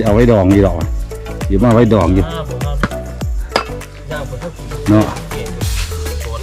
สิเอาไว้ดองนี่ดอกอยู่มาไว้ดองอยู่อ่าผมว่าย่างผมก็กินเนาะเก่งโน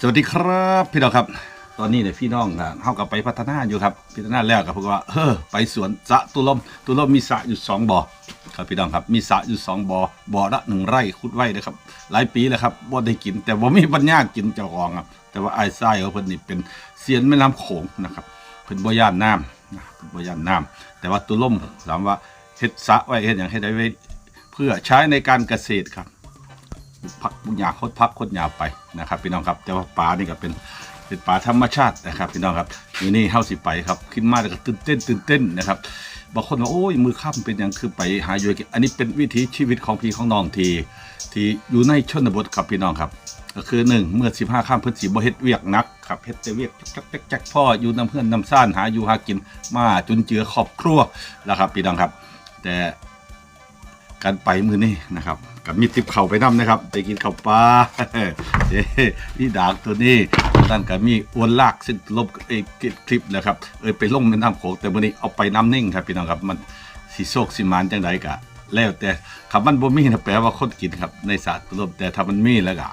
สวัสดีครับ พี่น้องครับ ตอนนี้เนี่ยพี่น้องอะเข้ากับไปพัฒนาอยู่ครับพัฒนาแล้วกับพวกว่าเออไปสวนสะตุลมตุลมมีสะอยู่สองบ่อครับพี่น้องครับมีสะอยู่สองบ่อบ่อละหนึ่งไร่คุดไว้นะครับ หลายปีแล้วครับบ่ได้กิน แต่ว่ามีปัญญากินเจ้าของครับแต่ว่าไอ้ไส้ของเพิ่นนี่เป็นเสียนแม่น้ำโขงนะครับเพิ่นบ่ย่านน้ำนะเพิ่นบ่ย่านน้ำแต่ว่าตุลมถามว่าเฮ็ดสะไว้เฮ็ดอย่างเฮ็ดไว้เพื่อใช้ในการเกษตรครับพักหยาคดพักคดหยาไปนะครับพี่น้องครับ แต่ว่าปลานี่ก็เป็น เป็นปลาธรรมชาตินะครับพี่น้องครับนี่นี่เฮาสิไปครับขึ้นมาแล้วก็ตื่นเต้นตื่นเต้นนะครับบางคนว่าโอ้ยมือข้ามเป็นอย่างคือไปหาอยู่กินอันนี้เป็นวิถีชีวิตของพี่ของน้องทีที่อยู่ในชนบทครับพี่น้องครับ ก็คือหนึ่งเมื่อ15ข้ามพฤศจิบ่เฮ็ดเวียกนักครับเฮ็ดแต่เวียกจักจักจักพ่ออยู่น้ำเพื่อนน้ำซ่านหาอยู่หากินมาจุนเจือครอบครัวแล้วครับพี่น้องครับ แต่การไปมือนี่นะครับกับมีติบเข่าไปน้ำนะครับ ไปกินข้าวปลาเอ้นี่ดากตัวนี้ นั่นกับมีอวนลากซึ่งลบเอยคลิปนะครับเอยไปลงแม่น้ำโขงแต่มือนี้เอาไปน้ำนิ่งครับพี่น้องครับมันสีโซกสีมานจังไดกะ แล้วแต่คำมันบ่มีนะแปลว่าคนกินครับในศาสตร์ลมแต่ถ้ามันมีแล้วก็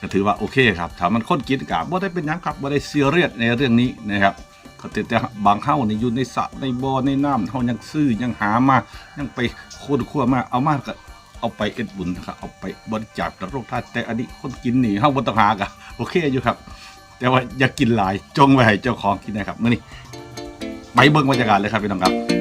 ก็ถือว่าโอเคครับถ้ามันคนกินกะบ่ได้เป็นยังครับบ่ได้ซียเรียสในเรื่องนี้นะครับก็แต่แต่บางเฮ้าในอยู่ในสระในบ่อในน้ำเฮายังซื้อยังหามายังไปโคนขั้วมาเอามาก็ เอาไปเอ็ดบุญนะครับเอาไปบริจาคกับโรคทานแต่อันนี้คนกินนี่ห้าบนต้องหากะโอเคอยู่ครับ แต่ว่าอย่ากินหลายจงไว้ให้เจ้าของกินนะครับมื่อนี้ไปเบิ้งบรรยากาศเลยครับพี่น้องครับ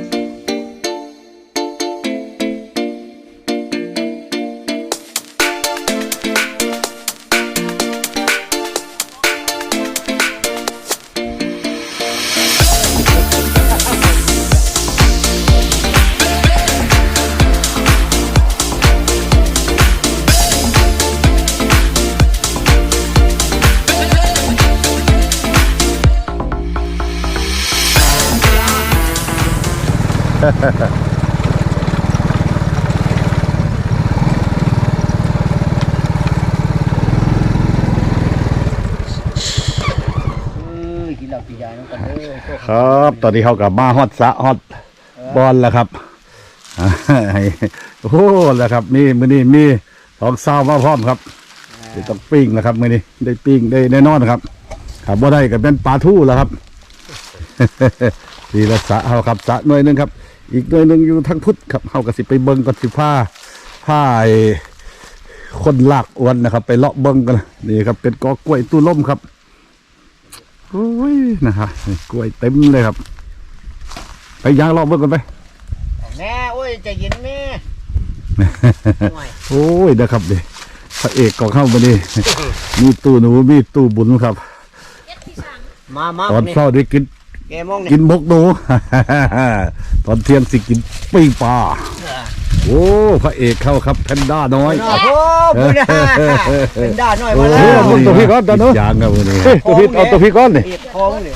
คครับ ตอนนี้เฮากับมาฮอดสระฮอดบอลแล้วครับให้โอ้โหแล้วครับมีมื้อนี้มีของซาวมาพร้อมครับเดี๋ยวต้องปิ้งนะครับมื้อนี้ได้ปิ้งได้แน่นอนครับครับบ่ได้ก็เป็นปลาทู่แล้วครับนี่ละสระเฮาครับสระหน่วยหนึงครับ อีกหน่วยหนึงอยู่ทางพุทธครับเฮาก็สิไปเบิ่งก่อนสิผ้าผ้าไอ้คนลากอวนนะครับ ไปเลาะเบิ่งกันนี่ครับ เป็นกอกล้วยตู้ล่มครับโอ้ยนะครับนี่กล้วยเต็มเลยครับ ไปยางเลาะเบิ่งกันไปแม่โอ้ยใจเย็นแม่ห่วยโอ้ยนะครับเด็พระเอกของเข้ามาดิมีตู้หนูมีตู้บุญครับ มามาตอนนี่เช้าได้กิน แกมองนี่กินมกหนูตอนเที่ยงสิกินปิ้งปลาโอ้พระเอกเข้าครับแพนด้าน้อยโอ้โหบุญนะเป็นด้าหน่อยโอ้มาแล้ว ตัวพี่ก้อนตัวนู้นยางครับวันนี้ตัวพี่เอาตัวพี่ก้อนนี่เอียดคองนี่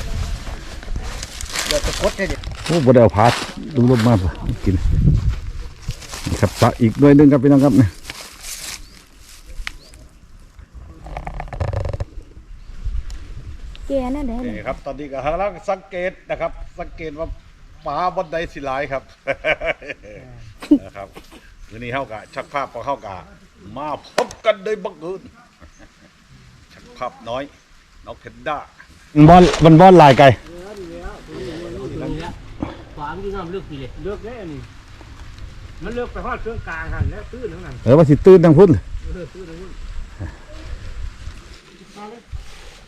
เดี๋ยวจะกดให้ดิโอ้บ่ได้เอาพาสลุงลมมากินนี่ครับสระอีกหน่วยหนึงครับพี่น้องครับนี่แนั่นแหละนี่ครับ ตอนนี้ก็กำลังสังเกตนะครับ สังเกตว่าหมาบนใดสิหลายครับ นะครับวันนี้เฮากะชักภาพพอเฮากะมาพบกันโดยบังเอิญชักภาพน้อยน้องเพนด้าบอลมันบอลลายไก่ขวางอยู่น้ำเลือกทีเลยเลือกได้อันนี้มันเลือกไปฮอดเครื่องกลางหันแล้วตื้นทั้งนั้นเออว่าสิตื่นทางพุ่นเออตื้นทั้งนั้นมาเลย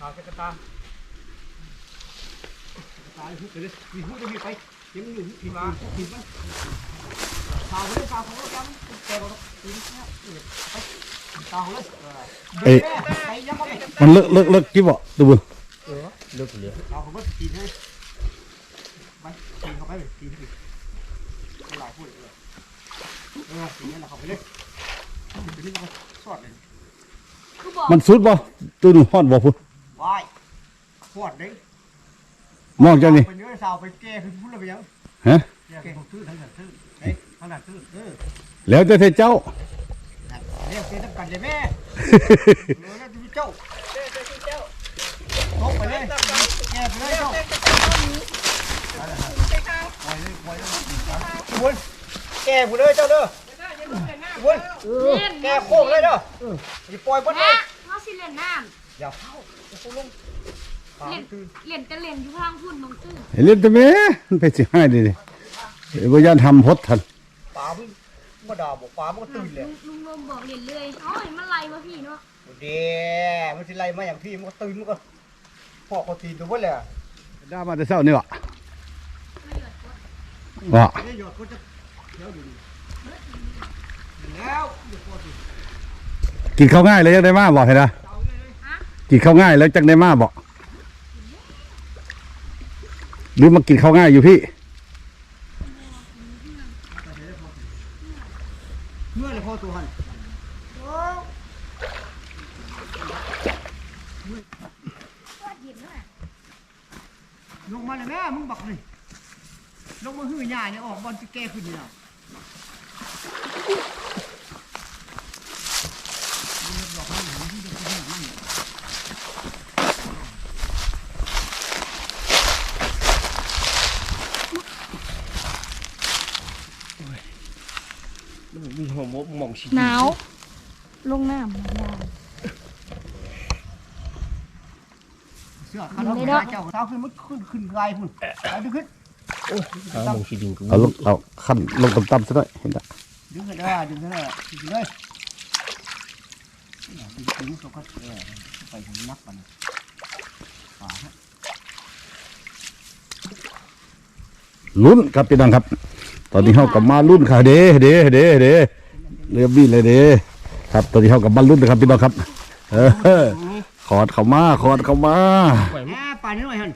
ตาไปตา ตายหุบไปเลยมีหุบจะมีไปยังอยู่ที่มาที่มาตาเลยตาของเราจังแกบอกตีนแค่ไปตาเลยเอ้ยมันเลิกเลิกเลิกกี่บ่ตัวบุญเลือกเลยตาของมันตีนให้ไปตีนเข้าไปเลยตีนไปหลายพูดเลยเออตีนนั่แหละเข้าไปเลยตีนนี่ก็สอดเลยมันสุดบ่ตัวหนูฮอดบ่พุ่นวายขวดเด้ มองเจ้านี่ไปเนื้อสาวไปแก้คือพูดอะไรไปยังฮะแก้ของตื้อทั้งนั้นตื้อเฮ้ยขนาดตื้อเออแล้วแต่เจ้าเรียกเจ๊ต้องกันเลยแม่เออแล้วที่เจ้าตกไปเลยแก้ไปเลยเจ้าบุญแก้ไปเลยเจ้าเด้อบุญเล่นแก้โค้งเลยเด้ออย่าปล่อยบนเลแม่ยเขาสิเล่นน้อย่าเข้าจะลงำเล่นเล่นจะเล่นอยู่ข้างพุ่นมองตื้อเห็นเล่นแต่แม่มันไปสิให้ดิดิเดี๋ยวบ่ย่านทำพดทันป่ามึงมาด่าบอกป่ามึงก็ตื่นเลยลุงลุงลมบอกเล่นเลยเอ้ยมันไล่มาพี่เนาะเดี๋ยวมันสิไล่มาอย่างพี่มันก็ตื่นมันก็พอกเขาตีตัวบ่เลยได้มาแต่เช้านี่วะว่านี่หยอดก็จะเดี๋ยวอยู่นี่แล้วเดี๋ยวพอสิกินข้าวง่ายเลยจังได้มาบอกเห็นนะกินข้าวง่ายแล้วจังได้มาบอก หรือมากินข้าวง่ายอยู่พี่เมื่อไรพอตัวหันก็เห็นแล้วน่ะลงมาเลยแม่มึงบักนี่ลงมาหื้อหญ้าเนี่ยออกบอลจะแก้ขึ้นนี่นะ มีหัวมกมองสิ หนาว ลงน้ำหนาวเสื้อขันเอาเจ้าเท้าขึ้นมันขึ้นขึ้นไกลพุ่นเอาดึงขึ้นหามองสิดึงกูเอาลงเอาขั้นลงต่ำๆซะหน่อยเห็นปะดึงขึ้นได้ดึงขึ้นได้ดึงขึ้นเลยดึงขึ้นเขาก็เออไปทางนักมันป่าฮะลุ้นครับพี่น้องครับ ตอนนี้เฮากับมาลุ้นค่ะเด้เด้เด้เด้ เรือบี้เลยเด้ครับตอนนี้เฮากับมาลุ้นนะครับพี่น้องครับ เออขอดเข้ามาขอดเข้ามาไหวแหมป่านี้หน่อยฮัน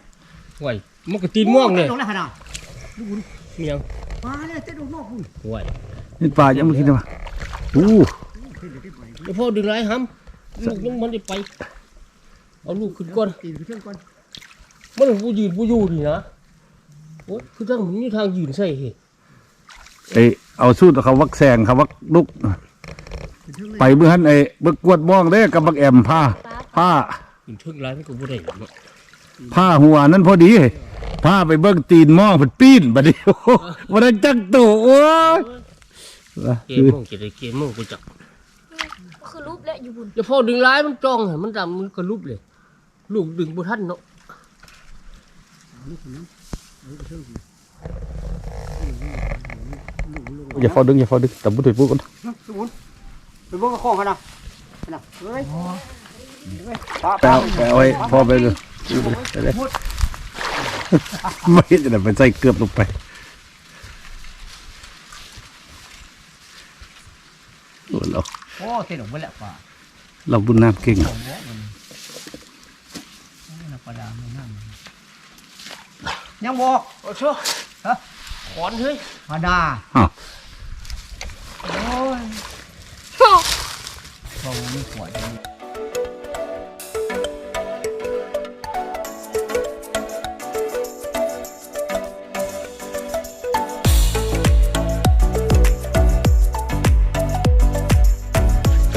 ไหวมันก็ตีนม่วงเลยลงแล้วขนาดมียังป่าเนี่ยจะดูนอกพุ่นไหวนี่ปลายังไม่คิดว่าอู้เดี๋ยวพ่อดึงไรห้ำลูกยังมันจะไปเอาลูกขึ้นก่อนตีนขึ้นก่อนมันผู้ยืนผู้อยู่นี่นะโอ้คือทางมันมีทางยืนใส่เหตุ ไอยเอาสูตรเขาวักแซงเขาวักลุก ไปเมื่อหันไอ้เบิกกวดบ้องเด้กับบักแอมผ้าผ้ายืนเทิงไรมันก็บ่ได้เนาะผ้าหัวนั้นพอดีผ้าไปเบิ่งตีนหมองเพิ่นปีนบัดนี้โอ้โหวันนั้นจักโตโอ้ยเกมม่วงจะได้เกมม่วงไปจับก็คือรูปและอยู่บุญเดี๋ยวพ่อดึงไรมันจ้องให้มันดำมันก็ลุบเลย ลูกดึงบ่ทันเนาะอ อย่าฟอดึงอย่าฟอดึงแต่บุตรปุ๊กก่อนสมุนไปบ่กับของขนาดขนาดเฮ้ยป่าแปลป่าแปลไว้พอไปเลยไม่จะได้ไปใส่เกือบลงไปโอ้เราโอ้เต็มหมดแล้วป่าเราบุญน้ำเก่งยังบอกโอ้เชื่อฮะขอนเฮ้ยปลาดา อ้าวโอ้ยบ่มีขวดค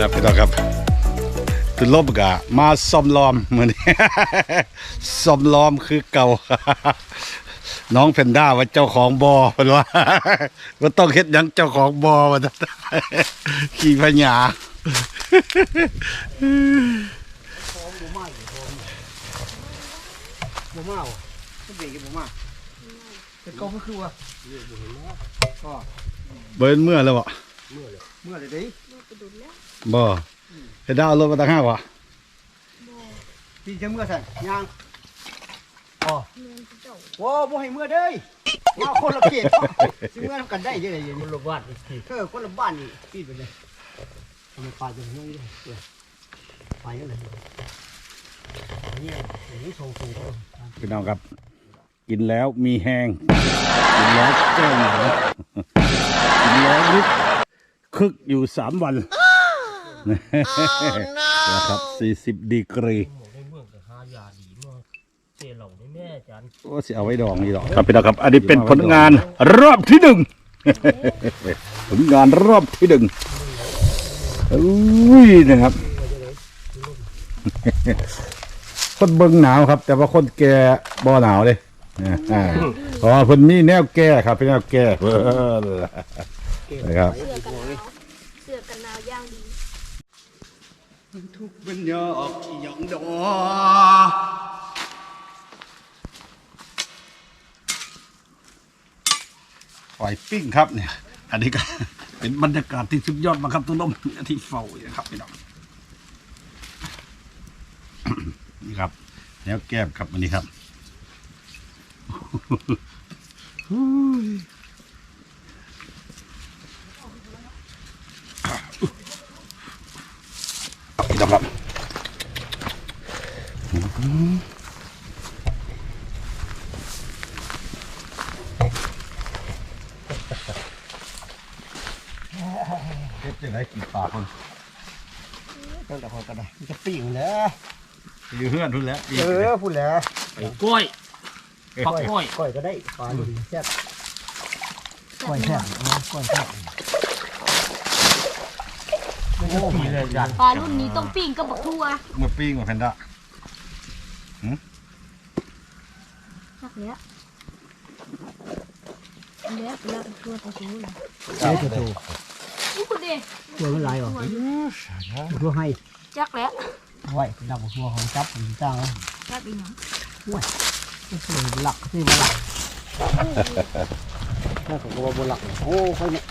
รับพี่น้องครับคือลบกะมาซ่อมล้อมเหมือน ซ่อมล้อมคือเก่า น้องเพนด้าว่าเจ้าของบอเพิ่นว่าว่าต้องเฮ็ดหยังเจ้าของบอว่าขี่พญาบ่มาบ่ก็เบรกบ่มาเป็นกองก็คือว่าเบิ้นเมื่อแล้วบ่เมื่อเลยดิบ่เพนด้าเอารถมาตั้งห้าวะพี่จะเมื่อสั่นย่าง โอ้บ่ให้เมื่อเด้ยมาคนละเขตสิเมื่อทำกันได้ยังไงอย่างมันี้นระบาดเออคนละบ้านนี่พี่ไปเลยทำไมปลาจะยุ่งยังเออไปยังไงเนี่ยอย่างนี้ส่งส่งเขาพี่น้องครับ กินแล้วมีแห้งกินแล้วแก้หนาวกินแล้วลุกคึกอยู่สามวันนะครับสี่สิบดีกรีหมอใน เมืองก็หายาดีมากสียเหล่าได้แม่อาจารย์โอ้สิเอาไว้ดองนี่ดอกครับพี่น้องครับ อันนี้เป็นผลงานรอบที่หนึ่ง ผลงานรอบที่หนึ่งอุ้ยนะครับ คนเบิ่งหนาวครับ แต่ว่าคนแก่บ่หนาวเลยอ่าเพราะว่าเพิ่นมีแนวแก้ครับเป็นแนวแก้เพิ่นนะครับเสื้อกันหนาวเสื้อกันหนาวย่างดีทุกเป็นยอกหยองดอ หอยปิ้งครับเนี่ย อันนี้ก็เป็นบรรยากาศที่สุดยอดมากครับตุ้ลมที่เฝ้าอครับพี่น้องนี่ครับ แล้วแก้มครับอันนี้ครับพี่น้องครับเฮ็ ดจังไดกินปลาคนตั้งแต่พอกันได้มันจะปีกแล้วอยู่เฮือนพุ่นแล้วเออพูดแล้วไปกล้วยปักกล้วยก้อยก็ได้ปลาดูดีแซ่บก้อยแซ่บเอาก้อยแซ่บโอ้มีเลยอาจารย์ปลารุ่นนี้ต้องปิ้งกับบักทั่วเมื่อปิ้งมาแพนด้านักเนี้ยอันเนี้ยลาบทั่วตัวสูงเลยใช่ตัวตัว อู้คุณเด้ตัวไม่ลายหรอตัวให้จักแล้วไว้ดับหัวของจับผมจ้างแล้วจักอีหยังหลักที่มาหลักถ้าผมก็ว่าบนหลักโอ้ค่อยเนี่ย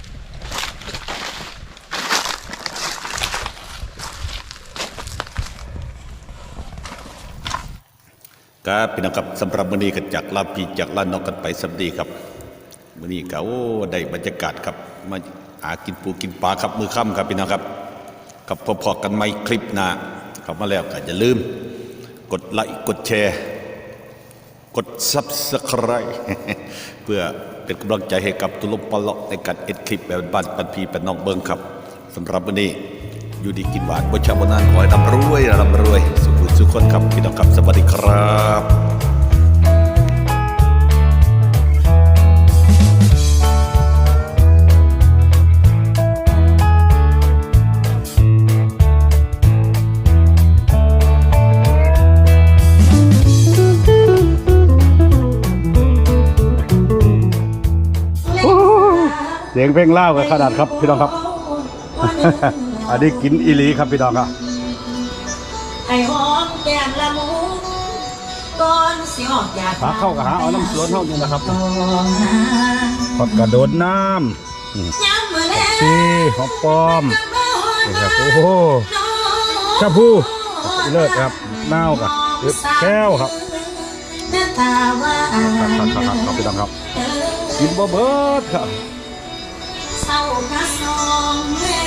ครับพี่น้องครับสำหรับมื้อนี้ก็จากลาปีจากลานนอกกันไปสำดีครับมื้อนี้ก็โอ้ได้บรรยากาศครับมา หากินปูกินปลาครับมือค่ำครับพี่น้องครับกับพอๆกันใหม่คลิปหน้าเข้ามาแล้วก็อย่าลืม กดไลค์กดแชร์ กด Subscribe เพื่อเป็นกำลังใจให้กับตุลมปลอกในการเอ็ดคลิปแบบบ้านปันพีเป็นน้องเบิงครับสำหรับวันนี้อยู่ดีกินหวานบ่ชาบนานขอให้ร่ำรวยร่ำรวย สุขสุขคนครับพี่น้องครับสวัสดีครับ เสียงเพลงเล่ากับขนาดครับพี่น้องครับ อันนี้กินอีหลีครับพี่น้องครับไอ้หอมแก้มละมุนก่อนสิออกจากหาเข้ากับหาเอาน้ำสวนเท่านี้นะครับต้องหาทอดกระโดดน้ย้ำมือแล้วำซีหอมปอมกับมาหอนี่มครับโอ้โหชาพูเลิศครับน้าวกับแก้วครับหน้าตาว่าครับครับครับครับครับพี่น้องครับกินบ่เบิดครับ เรากะสองแม่